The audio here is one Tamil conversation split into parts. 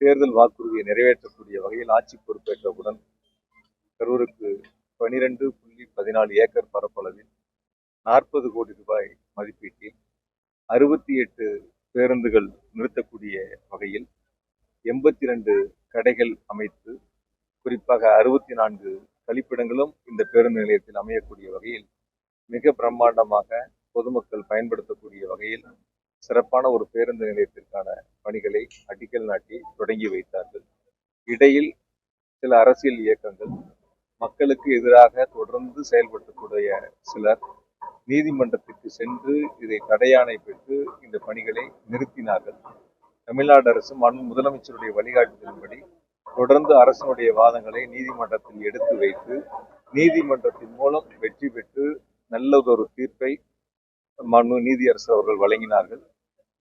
தேர்தல் வாக்குறுதியை நிறைவேற்றக்கூடிய வகையில் ஆட்சி பொறுப்பேற்றவுடன் கரூருக்கு பனிரெண்டு புள்ளி பதினாலு ஏக்கர் பரப்பளவில் நாற்பது கோடி ரூபாய் மதிப்பீட்டில் அறுபத்தி எட்டு பேருந்துகள் நிறுத்தக்கூடிய வகையில் எண்பத்தி ரெண்டு கடைகள் அமைத்து குறிப்பாக அறுபத்தி நான்கு கழிப்பிடங்களும் இந்த பேருந்து நிலையத்தில் அமையக்கூடிய வகையில் மிக பிரம்மாண்டமாக பொதுமக்கள் பயன்படுத்தக்கூடிய வகையில் சிறப்பான ஒரு பேருந்து நிலையத்திற்கான பணிகளை அடிக்கல் நாட்டி தொடங்கி வைத்தார்கள். இடையில் சில அரசியல் இயக்கங்கள் மக்களுக்கு எதிராக தொடர்ந்து செயல்படுத்தக்கூடிய சிலர் நீதிமன்றத்திற்கு சென்று இதை தடையாணை பெற்று இந்த பணிகளை நிறுத்தினார்கள். தமிழ்நாடு அரசு மண் முதலமைச்சருடைய வழிகாட்டுதலின்படி தொடர்ந்து அரசனுடைய வாதங்களை நீதிமன்றத்தில் எடுத்து வைத்து நீதிமன்றத்தின் மூலம் வெற்றி பெற்று நல்லதொரு தீர்ப்பை மனு நீதியரசு அவர்கள் வழங்கினார்கள்.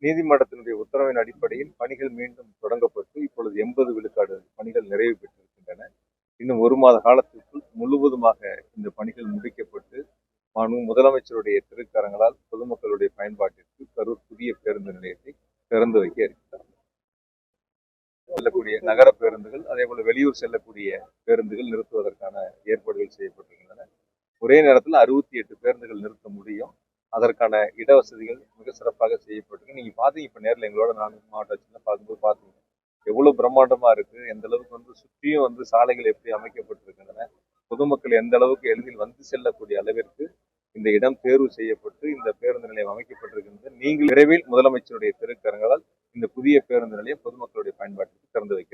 நீதிமன்றத்தினுடைய உத்தரவின் அடிப்படையில் பணிகள் மீண்டும் தொடங்கப்பட்டு இப்பொழுது எண்பது விழுக்காடு பணிகள் நிறைவு பெற்றிருக்கின்றன. இன்னும் ஒரு மாத காலத்திற்குள் முழுவதுமாக இந்த பணிகள் முடிக்கப்பட்டு மனு முதலமைச்சருடைய திருக்கரங்களால் பொதுமக்களுடைய பயன்பாட்டிற்கு கரூர் புதிய பேருந்து நிலையத்தை திறந்து வைக்க இருக்கிறார் செல்லக்கூடிய நகர பேருந்துகள் அதே போல வெளியூர் செல்லக்கூடிய பேருந்துகள் நிறுத்துவதற்கான ஏற்பாடுகள் செய்யப்பட்டிருக்கின்றன. ஒரே நேரத்தில் அறுபத்தி எட்டு பேருந்துகள் நிறுத்த முடியும். அதற்கான இடவசதிகள் மிக சிறப்பாக செய்யப்பட்டிருக்கு. நீங்க பாத்தீங்க இப்ப நேரில் எங்களோட நான்கு மாவட்ட ஆட்சியில் பார்க்கும்போது பாத்தீங்க. எவ்வளவு பிரம்மாண்டமா இருக்கு. எந்த அளவுக்கு வந்து சுற்றியும் வந்து சாலைகள் எப்படி அமைக்கப்பட்டிருக்கின்றன. பொதுமக்கள் எந்த அளவுக்கு எளிதில் வந்து செல்லக்கூடிய அளவிற்கு இந்த இடம் தேர்வு செய்யப்பட்டு இந்த பேருந்து நிலையம் அமைக்கப்பட்டிருக்கின்றது. நீங்கள் விரைவில் முதலமைச்சருடைய திருக்கரங்களால் இந்த புதிய பேருந்து நிலையம் பொதுமக்களுடைய பயன்பாட்டிற்கு திறந்து வைக்க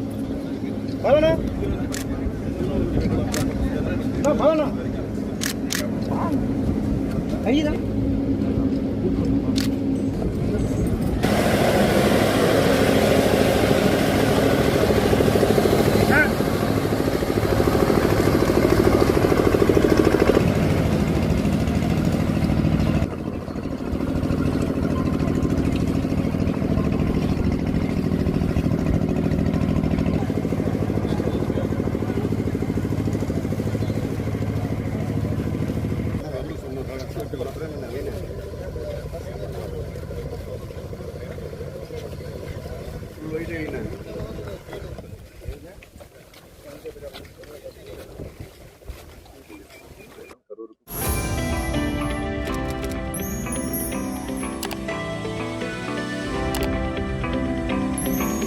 பலனா கைதான்